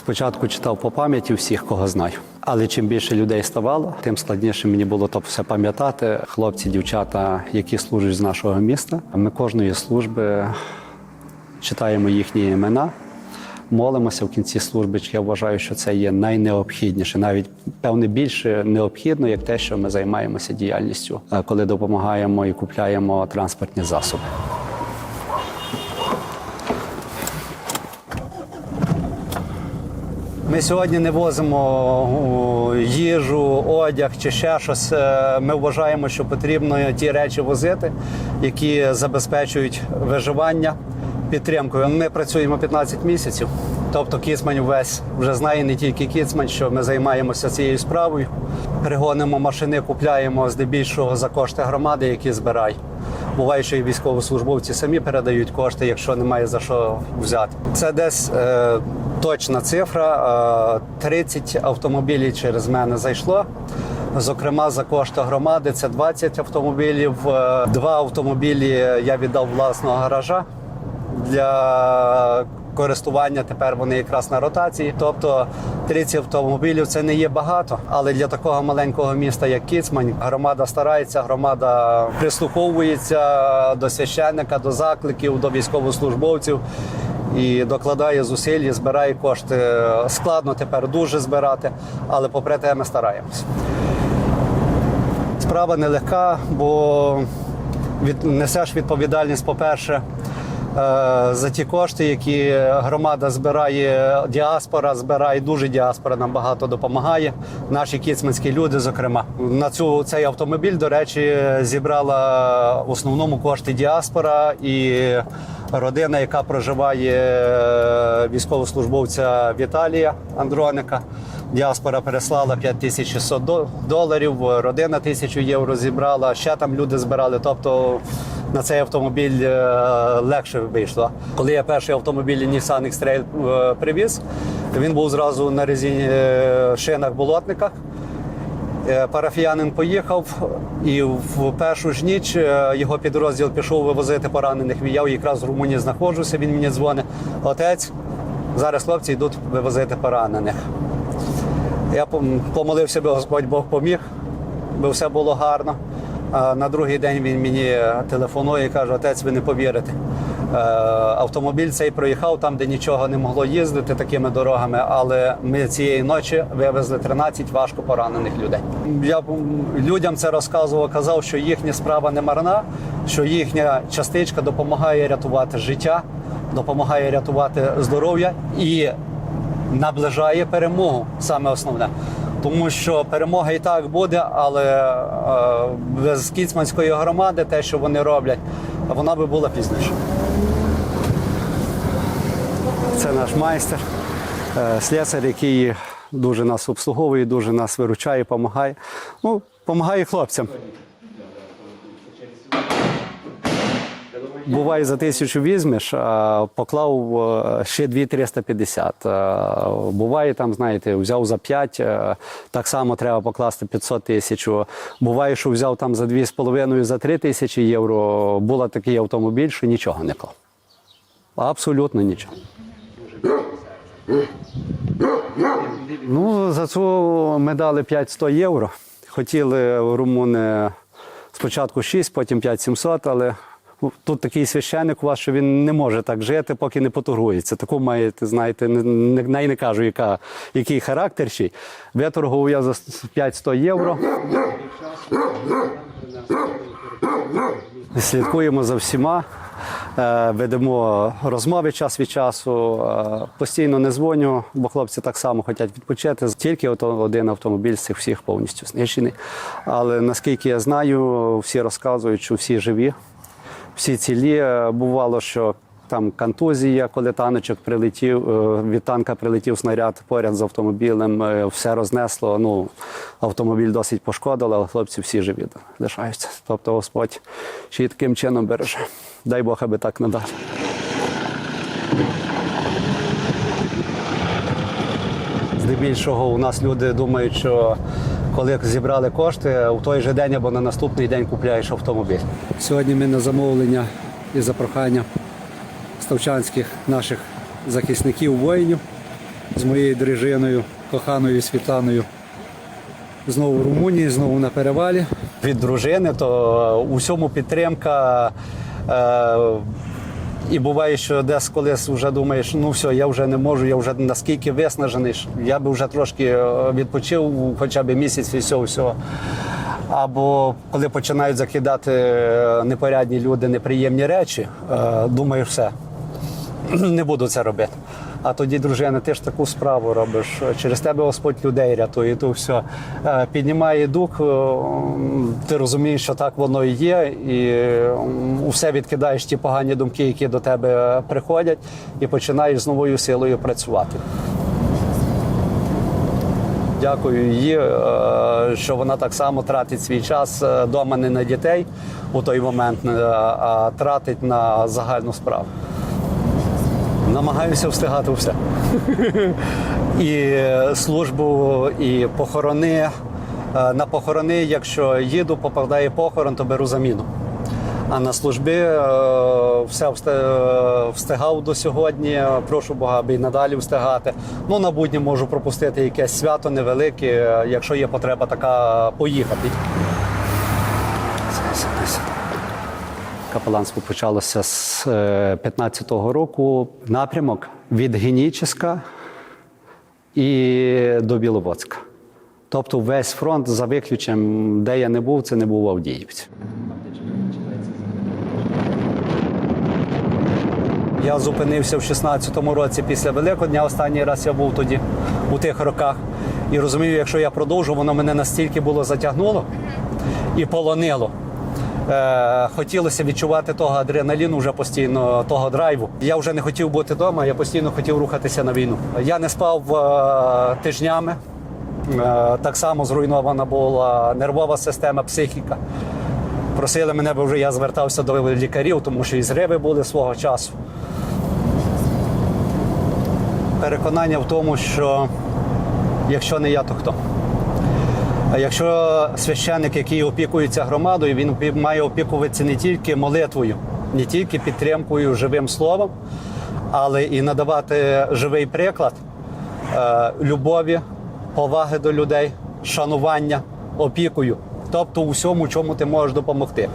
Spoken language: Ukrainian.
Спочатку читав по пам'яті всіх, кого знаю. Але чим більше людей ставало, тим складніше мені було то все пам'ятати. Хлопці, дівчата, які служать з нашого міста. Ми кожної служби читаємо їхні імена. Молимося в кінці служби. Я вважаю, що це є найнеобхідніше, навіть певне більше необхідно, як те, що ми займаємося діяльністю, е, коли допомагаємо і купляємо транспортні засоби. Ми сьогодні не возимо їжу, одяг чи ще щось. Е, Ми вважаємо, що потрібно ті речі возити, які забезпечують виживання підтримкою. Ми працюємо 15 місяців. Тобто Кіцмань весь вже знає не тільки Кіцмань, що ми займаємося цією справою. Пригонимо машини, купляємо здебільшого за кошти громади, які збирають. Буває, що і військовослужбовці самі передають кошти, якщо немає за що взяти. Це десь е, точна цифра. Е, 30 автомобілів через мене зайшло. Зокрема, за кошти громади це 20 автомобілів. Е, Два автомобілі я віддав власного гаража для користування. Тепер вони якраз на ротації. Тобто 30 автомобілів це не є багато, але для такого маленького міста, як Кіцмань, громада старається, громада прислуховується до священника, до закликів, до військовослужбовців. І докладає зусиль, збирає кошти. Складно тепер дуже збирати, але попри те ми стараємось. Справа нелегка, бо від, несеш відповідальність, по-перше, за ті кошти, які громада збирає, діаспора збирає, дуже діаспора нам багато допомагає. Наші кіцманські люди, зокрема, на цю цей автомобіль, до речі, зібрала в основному кошти діаспора і родина, яка проживає е, військовослужбовця Віталія Андроника. Діаспора переслала 5600 до- доларів, родина 1000 євро зібрала, ще там люди збирали. Тобто на цей автомобіль е, легше вийшло. Коли я перший автомобіль Nissan X-Trail е, привіз, він був зразу на резині е, шинах болотниках. Парафіянин поїхав, і в першу ж ніч його підрозділ пішов вивозити поранених. Я якраз в Румунії знаходжуся. Він мені дзвонить. Отець, зараз хлопці йдуть вивозити поранених. Я помолився, би Господь Бог поміг, би все було гарно. А на другий день він мені телефонує і каже: Отець, ви не повірите. Е, Автомобіль цей проїхав там, де нічого не могло їздити такими дорогами, але ми цієї ночі вивезли 13 важко поранених людей. Я людям це розказував, казав, що їхня справа не марна, що їхня частичка допомагає рятувати життя, допомагає рятувати здоров'я і наближає перемогу, саме основне. Тому що перемога і так буде, але е, без кіцманської громади, те, що вони роблять, вона би була пізніше. Це наш майстер, е, слесар, який дуже нас обслуговує, дуже нас виручає, допомагає. Ну, допомагає хлопцям. Буває за тисячу візьмеш, а поклав е, ще 2-350. Е, Буває там, знаєте, взяв за 5, е, так само треба покласти 500 тисяч. Буває, що взяв там за 2,5, за 3 тисячі євро. Була такий автомобіль, що нічого не клав. Абсолютно нічого. Ну, за цю ми дали 500 євро. Хотіли румуни спочатку 6, потім 5700, але тут такий священник у вас, що він не може так жити, поки не поторгується. Таку маєте, знаєте, не, не, не, кажу, яка, який характер ще. Виторгував я за 500 євро. Слідкуємо за всіма, е, ведемо розмови час від часу. е, Постійно не дзвоню, бо хлопці так само хочуть відпочити. Тільки один автомобіль з цих всіх повністю знищений. Але наскільки я знаю, всі розказують, що всі живі, всі цілі. Е, Бувало, що там контузія, коли таночок прилетів, е, від танка прилетів снаряд поряд з автомобілем, е, все рознесло. Ну, автомобіль досить пошкодило, але хлопці всі живі лишаються. Тобто Господь таким чином береже. Дай Бог, аби так надалі. Здебільшого у нас люди думають, що коли зібрали кошти, у той же день або на наступний день купляєш автомобіль. Сьогодні ми на замовлення і за прохання ставчанських наших захисників воїнів з моєю дружиною, коханою Світланою. Знову в Румунії, знову на перевалі. Від дружини, то у всьому підтримка. Е, і буває, що десь колись вже думаєш, ну все, я вже не можу, я вже наскільки виснажений, я би вже трошки е, відпочив, хоча б місяць і цього всього. Або коли починають закидати е, непорядні люди неприємні речі, думаю, все, не буду це робити. А тоді, дружина, ти ж таку справу робиш. Через тебе Господь людей рятує. То все Е, піднімає дух. е, Ти розумієш, що так воно і є, і усе відкидаєш ті погані думки, які до тебе приходять, і починаєш з новою силою працювати. Дякую їй, е, що вона так само тратить свій час вдома не на дітей у той момент, а тратить на загальну справу. Намагаюся встигати все. і службу, і похорони. Е, На похорони, якщо їду, попадає похорон, то беру заміну. А на службі е, все встигав до сьогодні. Прошу Бога, аби і надалі встигати. Ну на будні можу пропустити якесь свято невелике, е, якщо є потреба така поїхати. Капеланство почалося з е, 15-го року. Напрямок від Геніческа і до Біловодська. Тобто весь фронт за виключенням, де я не був, це не був Авдіївці. Я зупинився в 16-му році після Великодня. Останній раз я був тоді у тих роках. І розумію, якщо я продовжу, воно мене настільки було затягнуло і полонило. Е, хотілося відчувати того адреналіну вже постійно, того драйву. Я вже не хотів бути вдома, я постійно хотів рухатися на війну. Я не спав е, тижнями. Е, так само зруйнована була нервова система, психіка. Просили мене, бо вже я звертався до лікарів, тому що і зриви були свого часу. Переконання в тому, що якщо не я, то хто? Якщо священник, який опікується громадою, він має опікуватися не тільки молитвою, не тільки підтримкою живим словом, але і надавати живий приклад е, любові, поваги до людей, шанування, опікою, тобто у всьому, чому ти можеш допомогти.